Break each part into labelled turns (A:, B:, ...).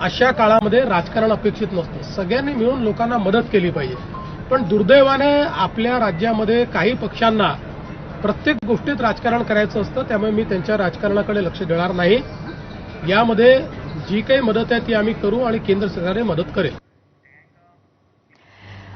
A: अशा काळामध्ये राजकारण अपेक्षित नसतं. सगळ्यांनी मिळून लोकांना मदत केली पाहिजे. पण दुर्दैवाने आपल्या राज्यामध्ये काही पक्षांना प्रत्येक गोष्टीत राजकारण करायचं असतं त्यामुळे मी त्यांच्या राजकारणाकडे लक्ष देणार नाही. यामध्ये जी काही मदत आहे ती आम्ही करू आणि केंद्र सरकारने मदत करेल.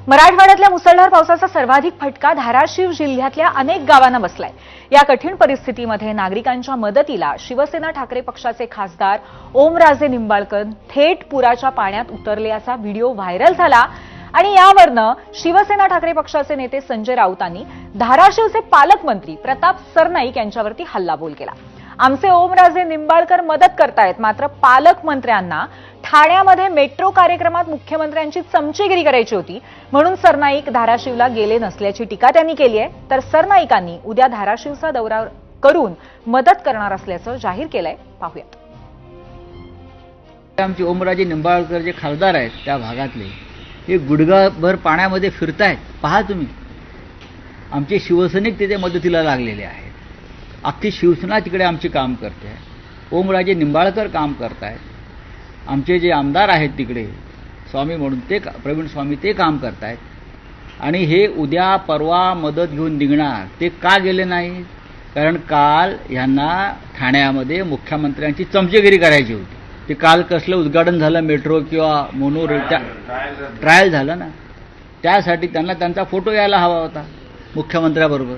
B: मराठवाड्यातल्या मुसळधार पावसाचा सर्वाधिक फटका धाराशिव जिल्ह्यातल्या अनेक गावांना बसलाय. या कठीण परिस्थितीमध्ये नागरिकांच्या मदतीला शिवसेना ठाकरे पक्षाचे खासदार ओमराजे निंबाळकर थेट पुराच्या पाण्यात उतरले असा व्हिडिओ व्हायरल झाला आणि यावरनं शिवसेना ठाकरे पक्षाचे नेते संजय राऊतांनी धाराशिवचे पालकमंत्री प्रताप सरनाईक यांच्यावरती हल्लाबोल केला. आमचे ओमराजे निंबाळकर मदत करतायत. मात्र पालकमंत्र्यांना ठाण्यामध्ये मेट्रो कार्यक्रमात मुख्यमंत्र्यांची चमचेगिरी करायची होती. म्हणून सरनाईक धाराशिवला गेले नसल्याची टीका त्यांनी केली आहे. तर सरनाईकांनी उद्या धाराशिवचा दौरा करून मदत करणार असल्याचं जाहीर केलंय. पाहूयात.
C: आमचे ओमराजे निंबाळकर जे खासदार आहेत त्या भागातले हे गुडघाभर पाण्यामध्ये फिरतायत. पहा तुम्ही. आमचे शिवसैनिक तिथे मदतीला लागलेले आहेत. अख्खी शिवसेना तिकडे आमची काम करते. आहे ओमराजे निंबाळकर काम करतायत आमचे जे आमदार आहेत तिकडे स्वामी म्हणून ते का- प्रवीण स्वामी ते काम करतायत. आणि हे उद्या परवा मदत घेऊन निघणार ते का गेले नाही? कारण काल ह्यांना ठाण्यामध्ये मुख्यमंत्र्यांची चमचेगिरी करायची होती. ते काल कसलं उद्घाटन झालं मेट्रो किंवा मोनो त्या ट्रायल झालं ना? त्यासाठी त्यांना त्यांचा फोटो यायला हवा होता मुख्यमंत्र्याबरोबर.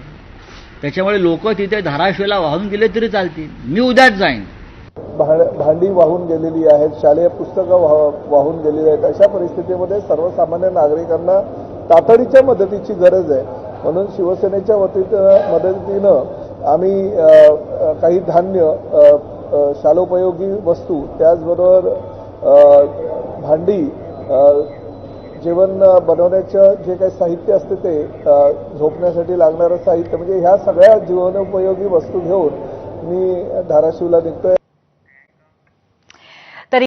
C: त्याच्यामुळे लोक तिथे धाराशिवला वाहून गेले तरी चालतील. मी उद्याच जाईन.
D: भांडी वाहून गेलेली आहेत शालेय पुस्तकं वाह- वाहून गेलेली आहेत. अशा परिस्थितीमध्ये सर्वसामान्य नागरिकांना तातडीच्या मदतीची गरज आहे. म्हणून शिवसेनेच्या वती मदतीनं आम्ही काही धान्य शालोपयोगी वस्तू त्याचबरोबर भांडी जेवण बनवण्याचं जे काही साहित्य असते ते झोपण्यासाठी लागणारं साहित्य म्हणजे ह्या सगळ्या जीवनोपयोगी वस्तू घेऊन मी धाराशिवला निघतोय.